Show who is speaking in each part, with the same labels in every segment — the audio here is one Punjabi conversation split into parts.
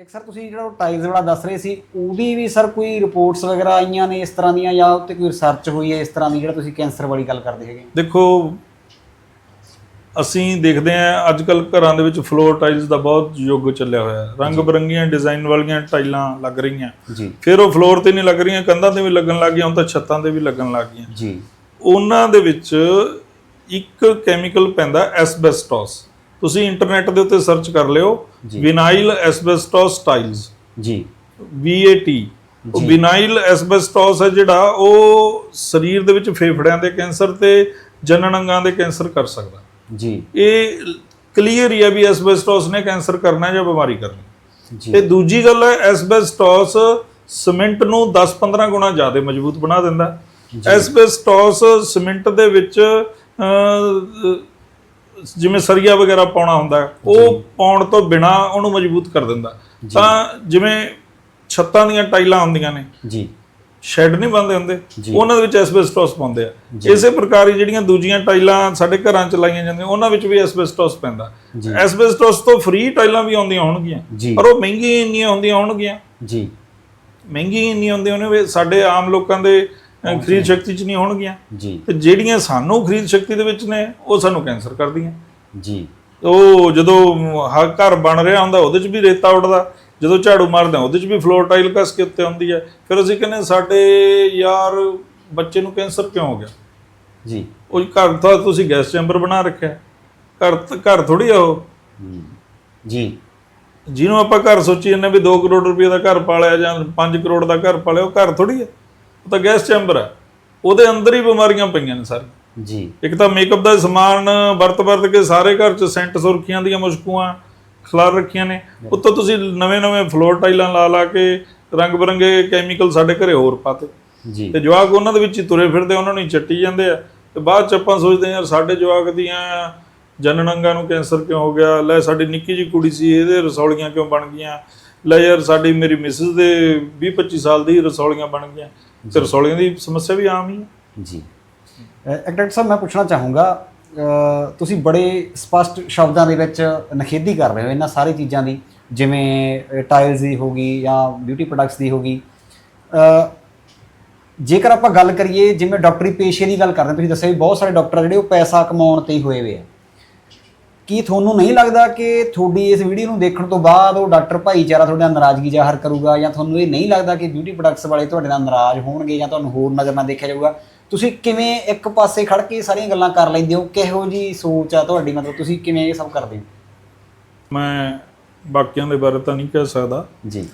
Speaker 1: ਇੱਕ ਸਰ ਤੁਸੀਂ ਜਿਹੜਾ ਟਾਈਲਸ ਵਾਲਾ ਦੱਸ ਰਹੇ ਸੀ ਉਹਦੀ ਵੀ ਸਰ ਕੋਈ ਰਿਪੋਰਟਸ ਵਗੈਰਾ ਆਈਆਂ ਨੇ ਇਸ ਤਰ੍ਹਾਂ ਦੀਆਂ ਜਾਂ ਉੱਤੇ ਕੋਈ ਰਿਸਰਚ ਹੋਈ ਹੈ ਇਸ ਤਰ੍ਹਾਂ ਦੀ ਜਿਹੜਾ ਤੁਸੀਂ ਕੈਂਸਰ ਵਾਲੀ ਗੱਲ ਕਰਦੇ ਹੈਗੇ?
Speaker 2: ਦੇਖੋ ਅਸੀਂ ਦੇਖਦੇ ਹਾਂ ਅੱਜ ਕੱਲ ਘਰਾਂ ਦੇ ਵਿੱਚ ਫਲੋਰ ਟਾਈਲਸ ਦਾ ਬਹੁਤ ਯੁੱਗ ਚੱਲਿਆ ਹੋਇਆ ਹੈ। ਰੰਗ ਬਰੰਗੀਆਂ ਡਿਜ਼ਾਈਨ ਵਾਲੀਆਂ ਟਾਈਲਾਂ ਲੱਗ ਰਹੀਆਂ।
Speaker 1: ਜੀ।
Speaker 2: ਫਿਰ ਉਹ ਫਲੋਰ ਤੇ ਨਹੀਂ ਲੱਗ ਰਹੀਆਂ ਕੰਧਾਂ ਤੇ ਵੀ ਲੱਗਣ ਲੱਗ ਗਈਆਂ ਹੁਣ ਤਾਂ ਛੱਤਾਂ ਤੇ ਵੀ ਲੱਗਣ ਲੱਗ ਗਈਆਂ।
Speaker 1: ਜੀ।
Speaker 2: ਉਹਨਾਂ ਦੇ ਵਿੱਚ ਇੱਕ ਕੈਮੀਕਲ ਪੈਂਦਾ ਐਸਬੈਸਟੋਸ। ਤੁਸੀਂ ਇੰਟਰਨੈਟ ਦੇ ਉੱਤੇ ਸਰਚ ਕਰ ਲਿਓ ਵਿਨਾਈਲ ਐਸਬੈਸਟੋਸ ਟਾਈਲਸ
Speaker 1: ਜੀ।
Speaker 2: VAT ਉਹ ਵਿਨਾਈਲ ਐਸਬੈਸਟੋਸ ਹੈ ਜਿਹੜਾ ਉਹ ਸਰੀਰ ਦੇ ਵਿੱਚ ਫੇਫੜਿਆਂ ਦੇ ਕੈਂਸਰ ਤੇ ਜਨਨ ਅੰਗਾਂ ਦੇ ਕੈਂਸਰ ਕਰ ਸਕਦਾ।
Speaker 1: ਜੀ।
Speaker 2: ਇਹ ਕਲੀਅਰ ਹੀ ਹੈ ਵੀ ਐਸਬੈਸਟੋਸ ਨੇ ਕੈਂਸਰ ਕਰਨਾ ਜਾਂ ਬਿਮਾਰੀ ਕਰਨੀ।
Speaker 1: ਜੀ।
Speaker 2: ਤੇ ਦੂਜੀ ਗੱਲ ਹੈ ਐਸਬੈਸਟੋਸ ਸੀਮੈਂਟ ਨੂੰ 10-15 ਗੁਣਾ ਜ਼ਿਆਦਾ ਮਜ਼ਬੂਤ ਬਣਾ ਦਿੰਦਾ। ਐਸਬੈਸਟੋਸ ਸੀਮੈਂਟ ਦੇ ਵਿੱਚ ਜਿਵੇਂ ਸਰੀਆ ਵਗੈਰਾ ਪਾਉਣਾ ਹੁੰਦਾ ਉਹ ਪਾਉਣ ਤੋਂ ਬਿਨਾ ਉਹਨੂੰ ਮਜ਼ਬੂਤ ਕਰ ਦਿੰਦਾ। ਤਾਂ ਜਿਵੇਂ ਛੱਤਾਂ ਦੀਆਂ ਟਾਈਲਾਂ ਹੁੰਦੀਆਂ ਨੇ
Speaker 1: ਜੀ।
Speaker 2: ਸ਼ੈੱਡ ਨਹੀਂ ਬੰਦੇ ਹੁੰਦੇ ਉਹਨਾਂ ਦੇ ਵਿੱਚ ਐਸਬੈਸਟੋਸ ਪਾਉਂਦੇ ਆ। ਇਸੇ ਪ੍ਰਕਾਰ ਹੀ ਜਿਹੜੀਆਂ ਦੂਜੀਆਂ ਟਾਈਲਾਂ ਸਾਡੇ ਘਰਾਂ 'ਚ ਲਾਈਆਂ ਜਾਂਦੀਆਂ ਉਹਨਾਂ ਵਿੱਚ ਵੀ ਐਸਬੈਸਟੋਸ ਪੈਂਦਾ। ਐਸਬੈਸਟੋਸ ਤੋਂ ਫ੍ਰੀ ਟਾਈਲਾਂ ਵੀ ਆਉਂਦੀਆਂ ਹੋਣਗੀਆਂ ਪਰ ਉਹ ਮਹਿੰਗੀਆਂ ਇੰਨੀਆਂ ਹੁੰਦੀਆਂ ਹੋਣਗੀਆਂ।
Speaker 1: ਜੀ।
Speaker 2: ਮਹਿੰਗੀਆਂ ਇੰਨੀਆਂ ਹੁੰਦੀਆਂ ਨੇ ਵੀ ਸਾਡੇ ਆਮ ਲੋਕਾਂ ਦੇ ਖਰੀਦ ਸ਼ਕਤੀ 'ਚ ਨਹੀਂ ਹੋਣਗੀਆਂ।
Speaker 1: ਜੀ।
Speaker 2: ਤੇ ਜਿਹੜੀਆਂ ਸਾਨੂੰ ਖਰੀਦ ਸ਼ਕਤੀ ਦੇ ਵਿੱਚ ਨੇ ਉਹ ਸਾਨੂੰ ਕੈਂਸਰ ਕਰਦੀਆਂ
Speaker 1: ਜੀ।
Speaker 2: ਉਹ ਜਦੋਂ ਹ- ਘਰ ਬਣ ਰਿਹਾ ਹੁੰਦਾ ਉਹਦੇ 'ਚ ਵੀ ਰੇਤਾ ਉੱਡਦਾ। ਜਦੋਂ ਝਾੜੂ ਮਾਰਦੇ ਹਾਂ ਉਹਦੇ 'ਚ ਵੀ ਫਲੋਰ ਟਾਈਲ ਕਸ ਕੇ ਉੱਤੇ ਹੁੰਦੀ ਹੈ। ਫਿਰ ਅਸੀਂ ਕਹਿੰਦੇ ਸਾਡੇ ਯਾਰ ਬੱਚੇ ਨੂੰ ਕੈਂਸਰ ਕਿਉਂ ਹੋ ਗਿਆ?
Speaker 1: ਜੀ।
Speaker 2: ਉਹ ਘਰ ਤਾਂ ਤੁਸੀਂ ਗੈਸ ਚੈਂਬਰ ਬਣਾ ਰੱਖਿਆ। ਘਰ ਘਰ ਥੋੜੀ ਆ ਉਹ।
Speaker 1: ਜੀ।
Speaker 2: ਜਿਹਨੂੰ ਆਪਾਂ ਘਰ ਸੋਚੀ ਜਾਂਦੇ ਵੀ 2 ਕਰੋੜ ਰੁਪਏ ਦਾ ਘਰ ਪਾਲਿਆ ਜਾਂ 5 ਕਰੋੜ ਦਾ ਘਰ ਪਾਲਿਆ ਉਹ ਘਰ ਥੋੜੀ ਹੈ ਉਹ ਤਾਂ ਗੈਸ ਚੈਂਬਰ ਹੈ। ਉਹਦੇ ਅੰਦਰ ਹੀ ਬਿਮਾਰੀਆਂ ਪਈਆਂ ਨੇ ਸਾਰੀਆਂ।
Speaker 1: ਜੀ।
Speaker 2: ਇੱਕ ਤਾਂ ਮੇਕਅਪ ਦਾ ਸਮਾਨ ਵਰਤ ਵਰਤ ਕੇ ਸਾਰੇ ਘਰ 'ਚ ਸੈਂਟ ਸੁਰਖੀਆਂ ਦੀਆਂ ਮੁਸ਼ਕੂਆਂ ਖਲਾਰ ਰੱਖੀਆਂ ਨੇ। ਉੱਤੋਂ ਤੁਸੀਂ ਨਵੇਂ-ਨਵੇਂ ਫਲੋਰ ਟਾਈਲਾਂ ਲਾ ਲਾ ਕੇ ਰੰਗ ਬਰੰਗੇ ਕੈਮੀਕਲ ਸਾਡੇ ਘਰੇ ਹੋਰ ਪਾਤੇ।
Speaker 1: ਜੀ।
Speaker 2: ਤੇ ਜਵਾਕ ਉਹਨਾਂ ਦੇ ਵਿੱਚ ਹੀ ਤੁਰੇ ਫਿਰਦੇ ਉਹਨਾਂ ਨੂੰ ਹੀ ਚੱਟੀ ਜਾਂਦੇ ਆ। ਤੇ ਬਾਅਦ ਚ ਆਪਾਂ ਸੋਚਦੇ ਯਾਰ ਸਾਡੇ ਜਵਾਕ ਦੀਆਂ ਜਨਨ ਅੰਗਾਂ ਨੂੰ ਕੈਂਸਰ ਕਿਉਂ ਹੋ ਗਿਆ? ਲੈ ਸਾਡੀ ਨਿੱਕੀ ਜੀ ਕੁੜੀ ਸੀ ਇਹਦੇ ਰਸੌਲੀਆਂ ਕਿਉਂ ਬਣ ਗਈਆਂ? ਲੈ ਯਾਰ ਸਾਡੀ ਮੇਰੀ ਮਿਸਿਸ ਦੇ 20 25 ਸਾਲ ਦੀ ਰਸੌਲੀਆਂ ਬਣ ਗਈਆਂ। ਤੇ ਰਸੌਲੀਆਂ ਦੀ ਸਮੱਸਿਆ ਵੀ ਆਮ ਹੀ ਹੈ।
Speaker 1: ਜੀ। ਇੱਕ ਡਾਕਟਰ ਸਾਹਿਬ ਮੈਂ ਪੁੱਛਣਾ ਚਾਹੂੰਗਾ ਤੁਸੀਂ ਬੜੇ ਸਪਸ਼ਟ ਸ਼ਬਦਾਂ ਦੇ ਵਿੱਚ ਨਖੇਦੀ ਕਰ ਰਹੇ ਹੋ ਇਹਨਾਂ ਸਾਰੀ ਚੀਜ਼ਾਂ ਦੀ ਜਿਵੇਂ ਟਾਈਲਸ ਦੀ ਹੋਗੀ ਜਾਂ ਬਿਊਟੀ ਪ੍ਰੋਡਕਟਸ ਦੀ ਹੋਗੀ ਅ, ਜੇਕਰ ਆਪਾਂ ਗੱਲ ਕਰੀਏ ਜਿਵੇਂ ਡਾਕਟਰੀ ਪੇਸ਼ੇ ਦੀ ਗੱਲ ਕਰਦੇ ਹਾਂ, ਤੁਸੀਂ ਦੱਸਿਆ ਵੀ ਬਹੁਤ ਸਾਰੇ ਡਾਕਟਰ ਜਿਹੜੇ ਉਹ ਪੈਸਾ ਕਮਾਉਣ ਤੇ ਹੀ ਹੋਏ ਹੋਏ ਆ। ਕੀ ਤੁਹਾਨੂੰ ਨਹੀਂ ਲੱਗਦਾ ਕਿ ਤੁਹਾਡੀ ਇਸ ਵੀਡੀਓ ਨੂੰ ਦੇਖਣ ਤੋਂ ਬਾਅਦ ਉਹ ਡਾਕਟਰ ਭਾਈਚਾਰਾ ਤੁਹਾਡੇ ਨਾਲ ਨਾਰਾਜ਼ਗੀ ਜ਼ਾਹਰ ਕਰੂਗਾ ਜਾਂ ਤੁਹਾਨੂੰ ਇਹ ਨਹੀਂ ਲੱਗਦਾ ਕਿ ਬਿਊਟੀ ਪ੍ਰੋਡਕਟਸ ਵਾਲੇ ਤੁਹਾਡੇ ਨਾਲ ਨਾਰਾਜ਼ ਹੋਣਗੇ ਜਾਂ ਤੁਹਾਨੂੰ ਹੋਰ ਨਜ਼ਰ ਨਾਲ ਦੇਖਿਆ ਜਾਊਗਾ? ਤੁਸੀਂ ਕਿਵੇਂ ਇੱਕ ਪਾਸੇ ਖੜ ਕੇ ਸਾਰੀਆਂ ਗੱਲਾਂ ਕਰ ਲੈਂਦੇ ਹੋ? ਕਿਹੋ ਜੀ ਸੋਚ ਆ ਤੁਹਾਡੀ? ਮਤਲਬ ਤੁਸੀਂ ਕਿਵੇਂ ਇਹ ਸਭ ਕਰਦੇ ਹੋ?
Speaker 2: ਮੈਂ ਬਾਕੀਆਂ ਦੇ ਬਾਰੇ ਤਾਂ ਨਹੀਂ ਕਹਿ ਸਕਦਾ।
Speaker 1: ਜੀ।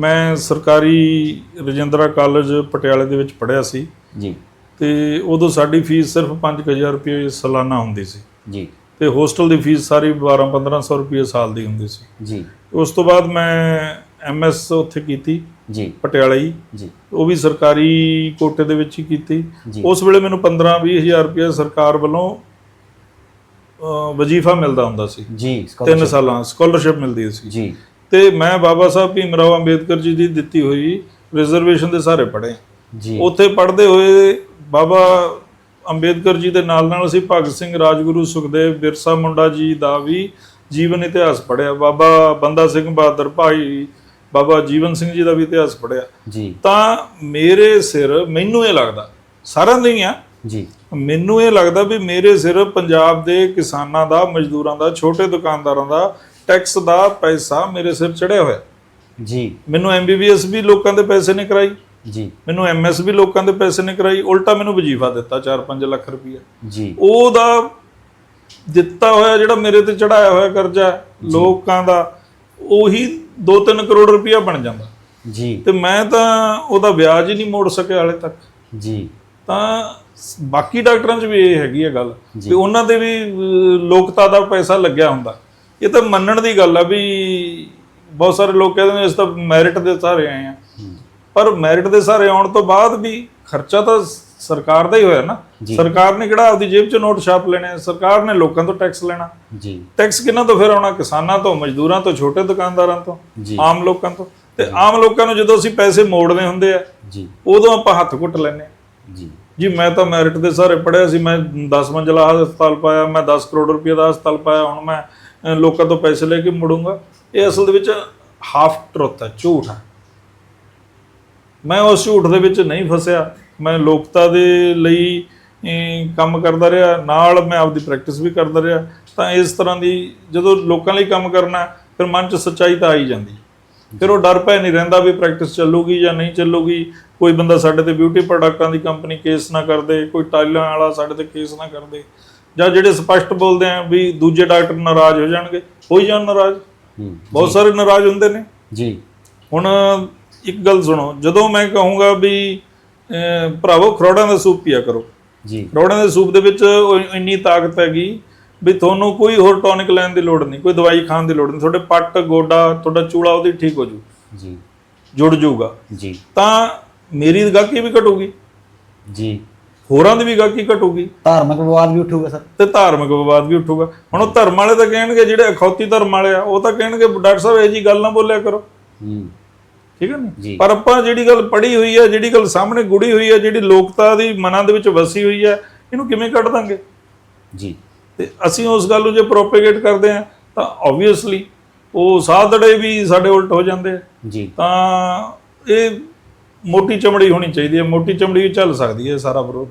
Speaker 2: ਮੈਂ ਸਰਕਾਰੀ ਰਜਿੰਦਰਾ ਕਾਲਜ ਪਟਿਆਲੇ ਦੇ ਵਿੱਚ ਪੜ੍ਹਿਆ ਸੀ।
Speaker 1: ਜੀ।
Speaker 2: ਤੇ ਉਦੋਂ ਸਾਡੀ ਫੀਸ ਸਿਰਫ 5000 ਰੁਪਏ ਸਾਲਾਨਾ ਹੁੰਦੀ ਸੀ।
Speaker 1: ਜੀ।
Speaker 2: ਤੇ ਹੋਸਟਲ ਦੀ ਫੀਸ ਸਾਰੀ 12 1500 ਰੁਪਏ ਸਾਲ ਦੀ ਹੁੰਦੀ ਸੀ।
Speaker 1: ਜੀ।
Speaker 2: ਉਸ ਤੋਂ ਬਾਅਦ ਮੈਂ ਐਮਐਸ ਉੱਥੇ ਕੀਤੀ
Speaker 1: ਜੀ।
Speaker 2: ਪਟਿਆਲਾ ਹੀ।
Speaker 1: ਜੀ।
Speaker 2: ਉਹ ਵੀ ਸਰਕਾਰੀ ਕੋਟੇ ਦੇ ਵਿੱਚ ਹੀ ਕੀਤੀ। ਉਸ ਵੇਲੇ ਮੈਨੂੰ 15 20000 ਰੁਪਏ ਸਰਕਾਰ ਵੱਲੋਂ ਵਜ਼ੀਫਾ ਮਿਲਦਾ ਹੁੰਦਾ ਸੀ।
Speaker 1: ਜੀ
Speaker 2: ਤਿੰਨ ਸਾਲਾਂ ਸਕਾਲਰਸ਼ਿਪ ਮਿਲਦੀ ਸੀ।
Speaker 1: ਜੀ।
Speaker 2: ਤੇ ਮੈਂ ਬਾਬਾ ਸਾਹਿਬ ਭੀਮਰਾਓ ਅੰਬੇਦਕਰ ਜੀ ਦੀ ਦਿੱਤੀ ਹੋਈ ਰਿਜ਼ਰਵੇਸ਼ਨ ਦੇ ਸਾਰੇ ਪੜ੍ਹੇ।
Speaker 1: ਜੀ।
Speaker 2: ਉੱਥੇ ਪੜ੍ਹਦੇ ਹੋਏ ਬਾਬਾ ਅੰਬੇਦਕਰ ਜੀ ਦੇ ਨਾਲ ਨਾਲ ਅਸੀਂ ਭਗਤ ਸਿੰਘ ਰਾਜਗੁਰੂ ਸੁਖਦੇਵ ਬਿਰਸਾ ਮੁੰਡਾ ਜੀ ਦਾ ਵੀ ਜੀਵਨ ਇਤਿਹਾਸ ਪੜ੍ਹਿਆ। ਬਾਬਾ ਬੰਦਾ ਸਿੰਘ ਬਹਾਦਰ ਭਾਈ ਬਾਬਾ ਜੀਵਨ ਸਿੰਘ ਜੀ ਦਾ ਵੀ ਇਤਿਹਾਸ ਪੜ੍ਹਿਆ।
Speaker 1: ਜੀ।
Speaker 2: ਤਾਂ ਮੇਰੇ ਸਿਰ ਮੈਨੂੰ ਇਹ ਲੱਗਦਾ ਸਾਰਿਆਂ ਦੇ ਹੀ ਆ।
Speaker 1: ਜੀ।
Speaker 2: ਮੈਨੂੰ ਇਹ ਲੱਗਦਾ ਵੀ ਮੇਰੇ ਸਿਰ ਪੰਜਾਬ ਦੇ ਕਿਸਾਨਾਂ ਦਾ ਮਜ਼ਦੂਰਾਂ ਦਾ ਛੋਟੇ ਦੁਕਾਨਦਾਰਾਂ ਦਾ ਟੈਕਸ ਦਾ ਪੈਸਾ ਮੇਰੇ ਸਿਰ ਚੜਿਆ ਹੋਇਆ।
Speaker 1: ਜੀ।
Speaker 2: ਮੈਨੂੰ ਐਮਬੀਬੀਐਸ ਵੀ ਲੋਕਾਂ ਦੇ ਪੈਸੇ ਨੇ ਕਰਾਈ।
Speaker 1: ਜੀ।
Speaker 2: ਮੈਨੂੰ ਐਮਐਸ ਵੀ ਲੋਕਾਂ ਦੇ ਪੈਸੇ ਨੇ ਕਰਾਈ ਉਲਟਾ ਮੈਨੂੰ ਵਜੀਫਾ ਦਿੱਤਾ 4-5 ਲੱਖ ਰੁਪਈਆ।
Speaker 1: ਜੀ।
Speaker 2: ਉਹਦਾ ਦਿੱਤਾ ਹੋਇਆ ਜਿਹੜਾ ਮੇਰੇ ਤੇ ਚੜਾਇਆ ਹੋਇਆ ਕਰਜ਼ਾ ਲੋਕਾਂ ਦਾ ਉਹੀ 2-3 ਕਰੋੜ ਰੁਪਈਆ ਬਣ ਜਾਂਦਾ।
Speaker 1: ਜੀ।
Speaker 2: ਤੇ ਮੈਂ ਤਾਂ ਉਹਦਾ ਵਿਆਜ ਹੀ ਨਹੀਂ ਮੋੜ ਸਕਿਆ ਹਾਲੇ ਤੱਕ।
Speaker 1: ਜੀ।
Speaker 2: ਤਾਂ ਬਾਕੀ ਡਾਕਟਰਾਂ 'ਚ ਵੀ ਇਹ ਹੈਗੀ ਹੈ ਗੱਲ ਵੀ ਉਹਨਾਂ ਦੇ ਵੀ ਲੋਕਤਾ ਦਾ ਪੈਸਾ ਲੱਗਿਆ ਹੁੰਦਾ। ਇਹ ਤਾਂ ਮੰਨਣ ਦੀ ਗੱਲ ਆ ਵੀ ਬਹੁਤ ਸਾਰੇ ਲੋਕ ਕਹਿੰਦੇ ਨੇ ਇਸ ਤਾਂ ਮੈਰਿਟ ਦੇ ਸਹਾਰੇ ਆਏ ਆ। ਪਰ ਮੈਰਿਟ ਦੇ ਸਹਾਰੇ ਆਉਣ ਤੋਂ ਬਾਅਦ ਵੀ ਖਰਚਾ ਤਾਂ ਸਰਕਾਰ ਦਾ ਹੀ ਹੋਇਆ ਨਾ। ਸਰਕਾਰ ਨੇ ਕਿਹੜਾ ਆਪਦੀ ਜੇਬ 'ਚ ਨੋਟ ਛਾਪ ਲੈਣੇ? ਸਰਕਾਰ ਨੇ ਲੋਕਾਂ ਤੋਂ ਟੈਕਸ ਲੈਣਾ।
Speaker 1: ਜੀ।
Speaker 2: ਟੈਕਸ ਕਿਹਨਾਂ ਤੋਂ ਫਿਰ ਆਉਣਾ? ਕਿਸਾਨਾਂ ਤੋਂ ਮਜ਼ਦੂਰਾਂ ਤੋਂ ਛੋਟੇ ਦੁਕਾਨਦਾਰਾਂ ਤੋਂ। ਆਮ ਲੋਕਾਂ ਤੋਂ। ਤੇ ਆਮ ਲੋਕਾਂ ਨੂੰ ਜਦੋਂ ਅਸੀਂ ਪੈਸੇ ਮੋੜਨੇ ਹੁੰਦੇ ਆ
Speaker 1: ਜੀ।
Speaker 2: ਉਦੋਂ ਆਪਾਂ ਹੱਥ ਘੁੱਟ ਲੈਨੇ
Speaker 1: ਜੀ।
Speaker 2: ਜੀ ਮੈਂ ਤਾਂ ਮੈਰਿਟ ਦੇ ਸਾਰੇ ਪੜਿਆ ਸੀ। ਮੈਂ 10 ਮੰਜ਼ਲਾ ਹਸਪਤਾਲ ਪਾਇਆ ਮੈਂ 10 ਕਰੋੜ ਰੁਪਏ ਦਾ ਹਸਪਤਾਲ ਪਾਇਆ ਹੁਣ ਮੈਂ ਲੋਕਾਂ ਤੋਂ ਪੈਸੇ ਲੈ ਕੇ ਮੁੜੂੰਗਾ। ਇਹ ਅਸਲ ਦੇ ਵਿੱਚ ਹਾਫ ਟਰੁੱਥ ਹੈ ਝੂਠ ਹੈ। ਮੈਂ ਉਸ ਝੂਠ ਦੇ ਵਿੱਚ ਨਹੀਂ ਫਸਿਆ। ਮੈਂ ਲੋਕਤਾ ਦੇ ਲਈ ਕੰਮ ਕਰਦਾ ਰਿਹਾ। ਨਾਲ ਮੈਂ ਆਪਦੀ ਪ੍ਰੈਕਟਿਸ ਵੀ ਕਰਦਾ ਰਿਹਾ। ਤਾਂ ਇਸ ਤਰ੍ਹਾਂ ਦੀ ਜਦੋਂ ਲੋਕਾਂ ਲਈ ਕੰਮ ਕਰਨਾ ਫਿਰ ਮਨ 'ਚ ਸੱਚਾਈ ਤਾਂ ਆ ਹੀ ਜਾਂਦੀ। ਫਿਰ ਉਹ ਡਰ ਪੈ ਨਹੀਂ ਰਹਿੰਦਾ ਵੀ ਪ੍ਰੈਕਟਿਸ ਚੱਲੂਗੀ ਜਾਂ ਨਹੀਂ ਚੱਲੂਗੀ। ਕੋਈ ਬੰਦਾ ਸਾਡੇ ਤੇ ਬਿਊਟੀ ਪ੍ਰੋਡਕਟਾਂ ਦੀ ਕੰਪਨੀ ਕੇਸ ਨਾ ਕਰਦੇ ਕੋਈ ਟਾਈਲਾਂ ਵਾਲਾ ਸਾਡੇ ਤੇ ਕੇਸ ਨਾ ਕਰਦੇ। ਜਾਂ ਜਿਹੜੇ ਸਪਸ਼ਟ ਬੋਲਦੇ ਆ ਵੀ ਦੂਜੇ ਡਾਕਟਰ ਨਾਰਾਜ਼ ਹੋ ਜਾਣਗੇ ਹੋਈ ਜਾਣ ਨਾਰਾਜ਼। ਬਹੁਤ ਸਾਰੇ ਨਾਰਾਜ਼ ਹੁੰਦੇ ਨੇ।
Speaker 1: ਜੀ।
Speaker 2: ਹੁਣ ਇੱਕ ਗੱਲ ਸੁਣੋ ਜਦੋਂ ਮੈਂ ਕਹੂੰਗਾ ਵੀ ਭਰਾਵੋ ਖਰੋੜਾਂ ਦਾ ਸੂਪ ਪੀਆ ਕਰੋ।
Speaker 1: ਜੀ।
Speaker 2: ਖਰੋੜਾਂ ਦੇ ਸੂਪ ਦੇ ਵਿੱਚ ਇੰਨੀ ਤਾਕਤ ਹੈਗੀ ਵੀ ਤੁਹਾਨੂੰ ਕੋਈ ਹੋਰ ਟੌਨਿਕ ਲੈਣ ਦੀ ਲੋੜ ਨਹੀਂ ਕੋਈ ਦਵਾਈ ਖਾਣ ਦੀ ਲੋੜ ਨਹੀਂ। ਤੁਹਾਡੇ ਪੱਟ ਗੋਡਾ ਤੁਹਾਡਾ ਚੂਲਾ ਉਹਦੀ ਠੀਕ ਹੋ ਜੂ।
Speaker 1: ਜੀ।
Speaker 2: ਜੁੜ ਜਾਊਗਾ
Speaker 1: ਜੀ।
Speaker 2: ਤਾਂ ਮੇਰੀ ਗਾਹਕੀ ਵੀ ਘਟੂਗੀ।
Speaker 1: ਜੀ।
Speaker 2: ਹੋਰਾਂ ਦੀ ਵੀ ਗਾਹਕੀ ਘਟੂਗੀ।
Speaker 1: ਧਾਰਮਿਕ ਵਿਵਾਦ ਵੀ ਉੱਠੂਗਾ ਸਰ।
Speaker 2: ਤੇ ਧਾਰਮਿਕ ਵਿਵਾਦ ਵੀ ਉੱਠੂਗਾ। ਹੁਣ ਉਹ ਧਰਮ ਵਾਲੇ ਤਾਂ ਕਹਿਣਗੇ ਜਿਹੜੇ ਅਖੌਤੀ ਧਰਮ ਵਾਲੇ ਆ ਉਹ ਤਾਂ ਕਹਿਣਗੇ ਡਾਕਟਰ ਸਾਹਿਬ ਇਹ ਜੀ ਗੱਲ ਨਾ ਬੋਲਿਆ ਕਰੋ।
Speaker 1: ਹੂੰ।
Speaker 2: ਠੀਕ ਹੈ। ਨੀ? ਪਰ ਆਪਾਂ ਜਿਹੜੀ ਗੱਲ ਪੜ੍ਹੀ ਹੋਈ ਹੈ ਜਿਹੜੀ ਗੱਲ ਸਾਹਮਣੇ ਗੁੜੀ ਹੋਈ ਹੈ ਜਿਹੜੀ ਲੋਕਤਾ ਦੀ ਮਨਾਂ ਦੇ ਵਿੱਚ ਵਸੀ ਹੋਈ ਹੈ ਇਹਨੂੰ ਕਿਵੇਂ ਕੱਢ ਦਾਂਗੇ?
Speaker 1: ਜੀ।
Speaker 2: ਤੇ ਅਸੀਂ ਉਸ ਗੱਲ ਨੂੰ ਜੇ ਪ੍ਰੋਪੇਗੇਟ ਕਰਦੇ ਹਾਂ ਤਾਂ ਆਬਵੀਅਸਲੀ ਉਹ ਸਾਧੜੇ ਵੀ ਸਾਡੇ ਉਲਟ ਹੋ ਜਾਂਦੇ ਆ।
Speaker 1: ਜੀ।
Speaker 2: ਤਾਂ ਇਹ ਮੋਟੀ ਚਮੜੀ ਹੋਣੀ ਚਾਹੀਦੀ ਹੈ ਮੋਟੀ ਚਮੜੀ ਵੀ ਚੱਲ ਸਕਦੀ ਹੈ ਸਾਰਾ ਵਿਰੋਧ।